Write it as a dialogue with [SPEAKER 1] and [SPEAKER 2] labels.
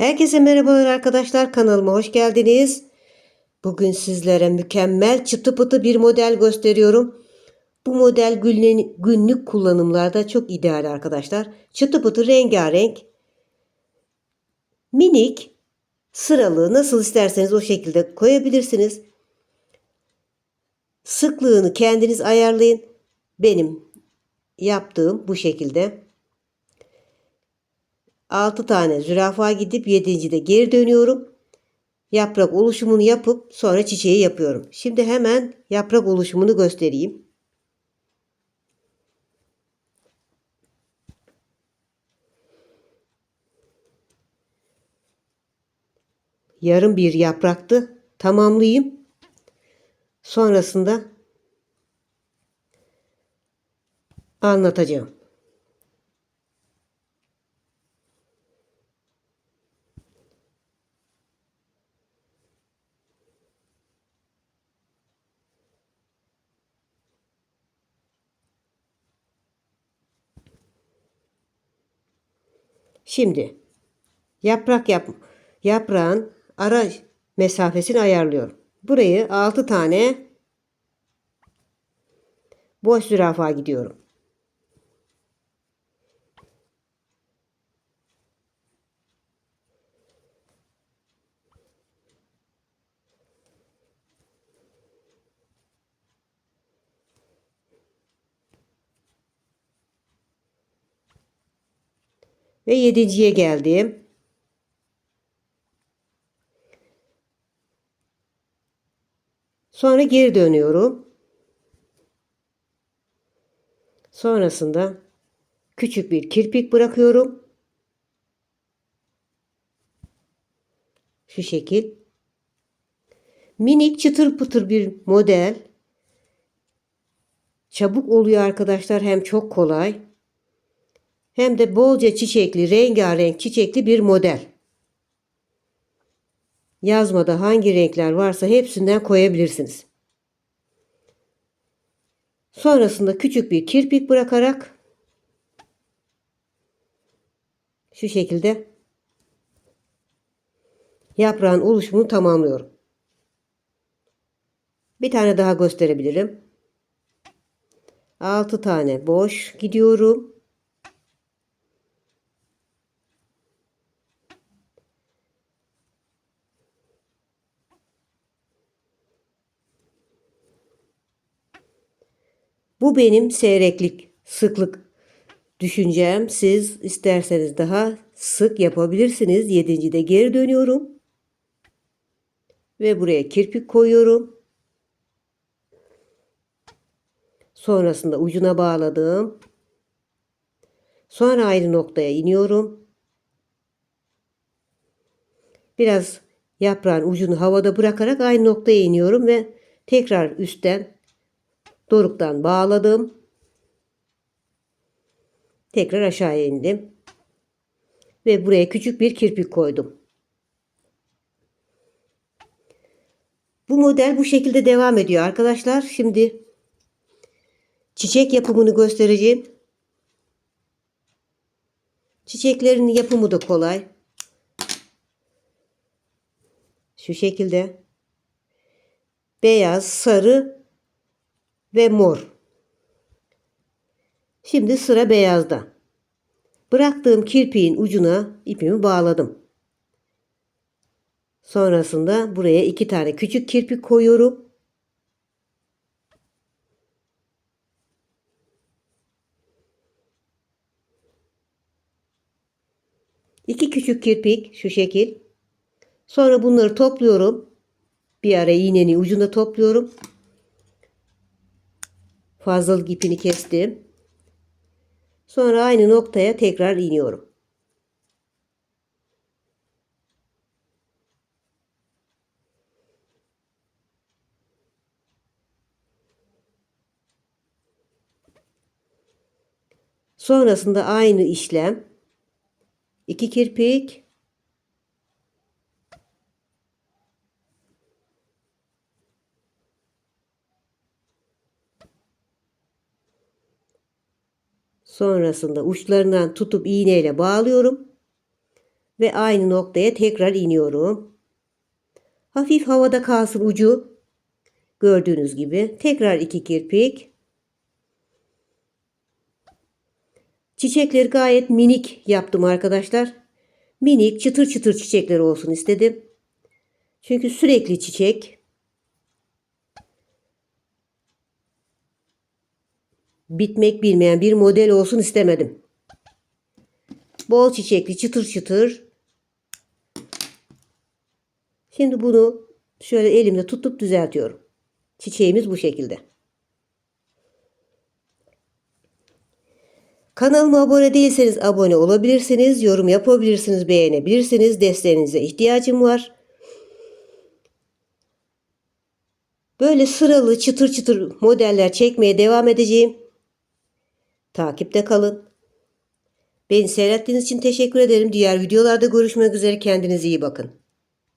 [SPEAKER 1] Herkese merhabalar arkadaşlar kanalıma hoş geldiniz. Bugün sizlere mükemmel çıtı pıtı bir model gösteriyorum. Bu model günlük, kullanımlarda çok ideal arkadaşlar. Çıtı pıtı rengarenk. Minik sıralı nasıl isterseniz o şekilde koyabilirsiniz. Sıklığını kendiniz ayarlayın. Benim yaptığım bu şekilde. 6 tane zürafa gidip 7. de geri dönüyorum. Yaprak oluşumunu yapıp sonra çiçeği yapıyorum. Şimdi hemen yaprak oluşumunu göstereyim. Yarım bir yapraktı. Tamamlayayım. Sonrasında anlatacağım. Şimdi yaprak yap yaprağın ara mesafesini ayarlıyorum. Burayı 6 tane boş zürafa gidiyorum. Ve yedinciye geldim. Sonra geri dönüyorum. Sonrasında küçük bir kirpik bırakıyorum. Şu şekil. Minik çıtır pıtır bir model. Çabuk oluyor arkadaşlar hem çok kolay hem de bolca çiçekli, rengarenk çiçekli bir model. Yazmada hangi renkler varsa hepsinden koyabilirsiniz. Sonrasında küçük bir kirpik bırakarak şu şekilde yaprağın oluşumunu tamamlıyorum. Bir tane daha gösterebilirim. 6 tane boş gidiyorum. Bu benim seyreklik, sıklık düşüncem. Siz isterseniz daha sık yapabilirsiniz. Yedincide geri dönüyorum. Ve buraya kirpik koyuyorum. Sonrasında ucuna bağladım. Sonra aynı noktaya iniyorum. Biraz yaprağın ucunu havada bırakarak aynı noktaya iniyorum ve tekrar üstten doruktan bağladım. Tekrar aşağıya indim. Ve buraya küçük bir kirpik koydum. Bu model bu şekilde devam ediyor arkadaşlar. Şimdi çiçek yapımını göstereceğim. Çiçeklerin yapımı da kolay. Şu şekilde beyaz, sarı ve mor. Şimdi sıra beyazda. Bıraktığım kirpiğin ucuna ipimi bağladım. Sonrasında buraya iki tane küçük kirpik koyuyorum. İki küçük kirpik şu şekil. Sonra bunları topluyorum. Bir ara iğnenin ucunda topluyorum. Fazlalık ipini kestim. Sonra aynı noktaya tekrar iniyorum. Sonrasında aynı işlem. iki kirpik. Sonrasında uçlarından tutup iğneyle bağlıyorum. Ve aynı noktaya tekrar iniyorum. Hafif havada kalsın ucu. Gördüğünüz gibi tekrar iki kirpik. Çiçekleri gayet minik yaptım arkadaşlar. Minik çıtır çıtır çiçekler olsun istedim. Çünkü sürekli çiçek. Bitmek bilmeyen bir model olsun istemedim. Bol çiçekli çıtır çıtır. Şimdi bunu şöyle elimle tutup düzeltiyorum. Çiçeğimiz bu şekilde. Kanalıma abone değilseniz abone olabilirsiniz, yorum yapabilirsiniz, beğenebilirsiniz. Desteğinize ihtiyacım var. Böyle sıralı çıtır çıtır modeller çekmeye devam edeceğim. Takipte kalın. Beni seyrettiğiniz için teşekkür ederim. Diğer videolarda görüşmek üzere. Kendinize iyi bakın.